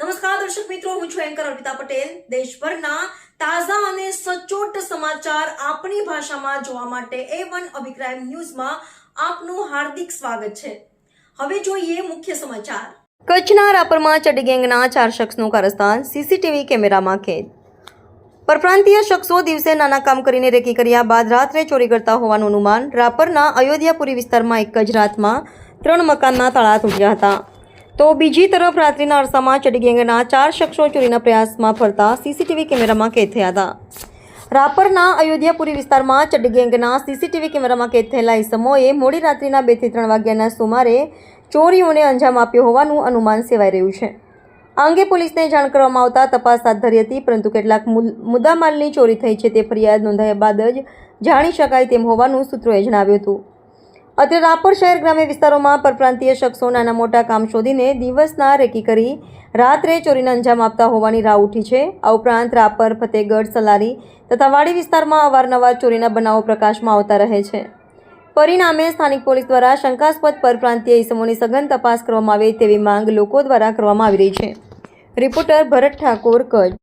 નમસ્કાર, દર્શક મિત્રો, હું છું એન્કર અર્પિતા પટેલ. દેશભરના તાજા અને સચોટ સમાચાર આપણી ભાષામાં જોવા માટે એ વન અભિપ્રાય ન્યૂઝમાં આપનું હાર્દિક સ્વાગત છે. હવે જોઈએ મુખ્ય સમાચાર. કચ્છના રાપરમાં ચડી ગેંગના ચાર શખ્સનું કારસ્તાન સીસીટીવી કેમેરામાં કેદ. પરપ્રાંતીય શખ્સો દિવસે નાના કામ કરીને રેકી કર્યા બાદ રાત્રે ચોરી કરતા હોવાનું અનુમાન રાપરના અયોધ્યાપુરી વિસ્તારમાં એક જ રાતમાં ત્રણ મકાનના તાળા તૂટ્યા હતા. તો બીજી તરફ રાત્રિના અરસામાં ચડી ગેંગના ચાર શખ્સો ચોરીના પ્રયાસમાં ફરતા સીસીટીવી કેમેરામાં કેદ થયા હતા. રાપરના અયોધ્યાપુરી વિસ્તારમાં ચડી ગેંગના સીસીટીવી કેમેરામાં કેદ થયેલા ઇસમોએ મોડી રાત્રિના બેથી ત્રણ વાગ્યાના સુમારે ચોરીઓને અંજામ આપ્યો હોવાનું અનુમાન સેવાઈ રહ્યું છે. આ અંગે પોલીસને જાણ કરવામાં આવતા તપાસ હાથ ધરી હતી, પરંતુ કેટલાક મુલ- મુદ્દામાલની ચોરી થઈ છે તે ફરિયાદ નોંધાયા બાદ જ જાણી શકાય તેમ હોવાનું સૂત્રોએ જણાવ્યું હતું. અત્રે રાપર શહેર ગ્રામ્ય વિસ્તારોમાં પરપ્રાંતીય શખ્સો નાના મોટા કામ શોધીને દિવસના રેકી કરી રાત્રે ચોરીના અંજામ આપતા હોવાની રાહ ઉઠી છે. આ ઉપરાંત રાપર ફતેહગઢ સલારી તથા વાડી વિસ્તારમાં અવારનવાર ચોરીના બનાવો પ્રકાશમાં આવતા રહે છે. પરિણામે સ્થાનિક પોલીસ દ્વારા શંકાસ્પદ પરપ્રાંતીય ઇસમોની સઘન તપાસ કરવામાં આવે તેવી માંગ લોકો દ્વારા કરવામાં આવી રહી છે. રિપોર્ટર ભરત ઠાકોર, કચ્છ.